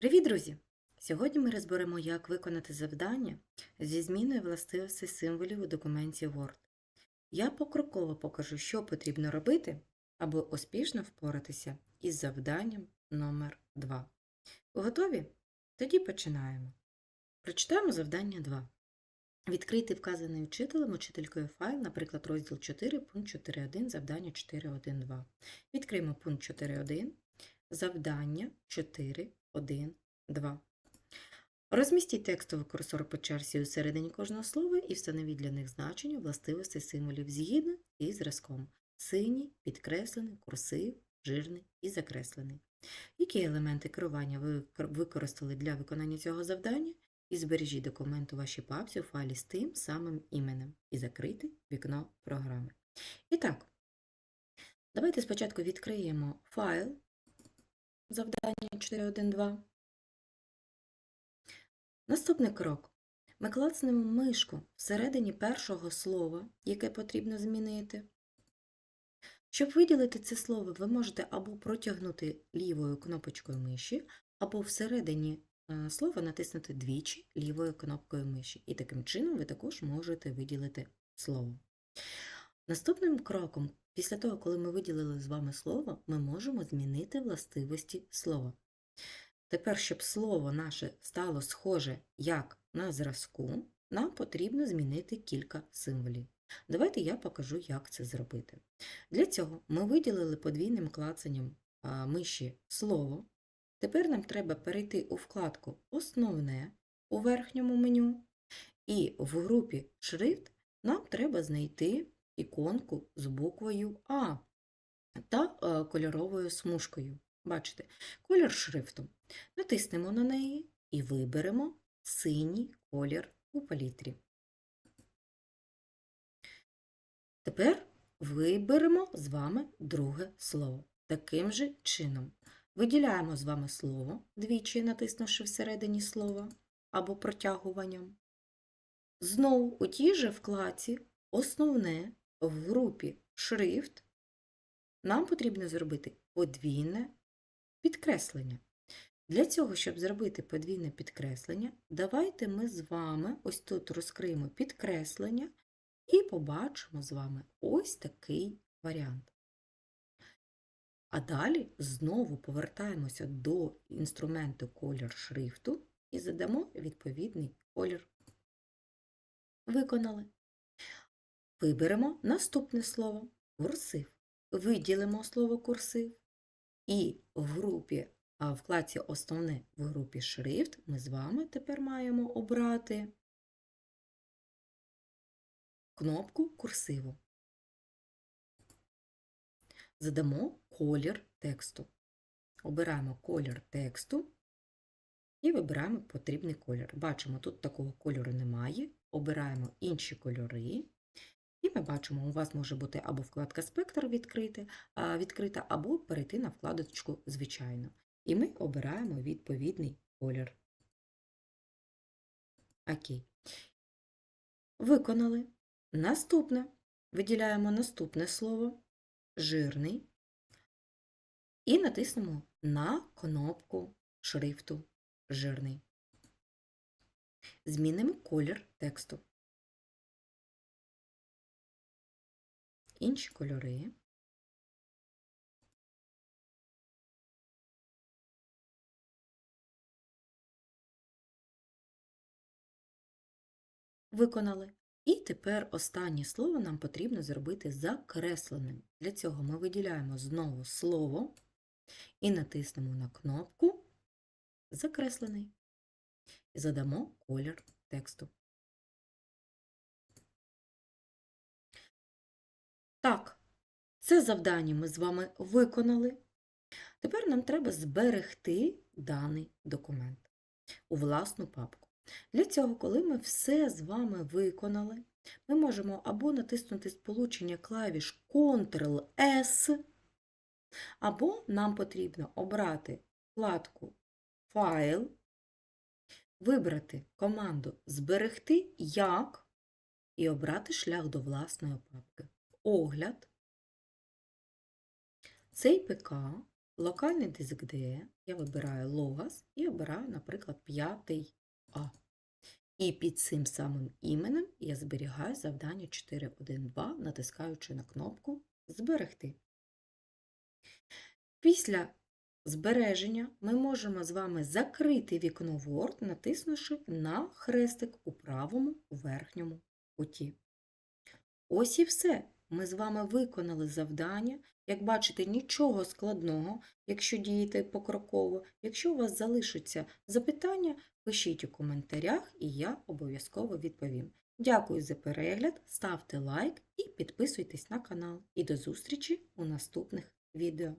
Привіт, друзі! Сьогодні ми розберемо, як виконати завдання зі зміною властивостей символів у документі Word. Я покроково покажу, що потрібно робити, аби успішно впоратися із завданням номер 2. Готові? Тоді починаємо. Прочитаємо завдання 2. Відкрити вказаний вчителем учителькою файл, наприклад, розділ 4, пункт 4.1, завдання 4.1.2. Відкриємо пункт 4.1, завдання 4.1.2. Розмістіть текстовий курсор по черзі у середині кожного слова і встановіть для них значення властивостей символів згідно із зразком. Синій, підкреслений, курсив, жирний і закреслений. Які елементи керування ви використали для виконання цього завдання? І збережіть документ у вашій папці у файлі з тим самим іменем і закрити вікно програми. І так, давайте спочатку відкриємо файл завдання 4.1.2. Наступний крок. Ми клацнемо мишку всередині першого слова, яке потрібно змінити. Щоб виділити це слово, ви можете або протягнути лівою кнопочкою миші, або всередині е, слова натиснути двічі лівою кнопкою миші. І таким чином ви також можете виділити слово. Наступним кроком, після того, коли ми виділили з вами слово, ми можемо змінити властивості слова. Тепер, щоб слово наше стало схоже як на зразку, нам потрібно змінити кілька символів. Давайте я покажу, як це зробити. Для цього ми виділили подвійним клацанням миші слово. Тепер нам треба перейти у вкладку Основне у верхньому меню, і в групі Шрифт нам треба знайти іконку з буквою А та е, кольоровою смужкою. Бачите, колір шрифту. Натиснемо на неї і виберемо синій колір у палітрі. Тепер виберемо з вами друге слово. Таким же чином виділяємо з вами слово, двічі натиснувши всередині слова або протягуванням. Знову у тій же вкладці Основне в групі Шрифт нам потрібно зробити подвійне підкреслення. Для цього, щоб зробити подвійне підкреслення, давайте ми з вами ось тут розкриємо підкреслення і побачимо з вами ось такий варіант. А далі знову повертаємося до інструменту колір шрифту і задамо відповідний колір. Виконали. Виберемо наступне слово курсив. Виділимо слово курсив. І в групі, а в вкладці Основне в групі Шрифт ми з вами тепер маємо обрати кнопку курсиву. Задамо колір тексту. Обираємо колір тексту і вибираємо потрібний колір. Бачимо, тут такого кольору немає. Обираємо інші кольори. І ми бачимо, у вас може бути або вкладка Спектр відкрити, відкрита, або перейти на вкладочку Звичайно. І ми обираємо відповідний колір. Окей. Виконали. Наступне. Виділяємо наступне слово жирний і натиснемо на кнопку шрифту жирний. Змінимо колір тексту. Інші кольори. Виконали. І тепер останнє слово нам потрібно зробити закресленим. Для цього ми виділяємо знову слово і натиснемо на кнопку Закреслений. І задамо колір тексту. Так, це завдання ми з вами виконали. Тепер нам треба зберегти даний документ у власну папку. Для цього, коли ми все з вами виконали, ми можемо або натиснути сполучення клавіш Ctrl-S, або нам потрібно обрати вкладку Файл, вибрати команду Зберегти як і обрати шлях до власної папки. Огляд. Цей ПК локальний диск D, я вибираю логас і обираю, наприклад, п'ятий А. І під цим самим іменем я зберігаю завдання 4.1.2, натискаючи на кнопку Зберегти. Після збереження ми можемо з вами закрити вікно Word, натиснувши на хрестик у правому верхньому куті. Ось і все. Ми з вами виконали завдання. Як бачите, нічого складного, якщо дієте покроково. Якщо у вас залишаться запитання, пишіть у коментарях, і я обов'язково відповім. Дякую за перегляд, ставте лайк і підписуйтесь на канал. І до зустрічі у наступних відео.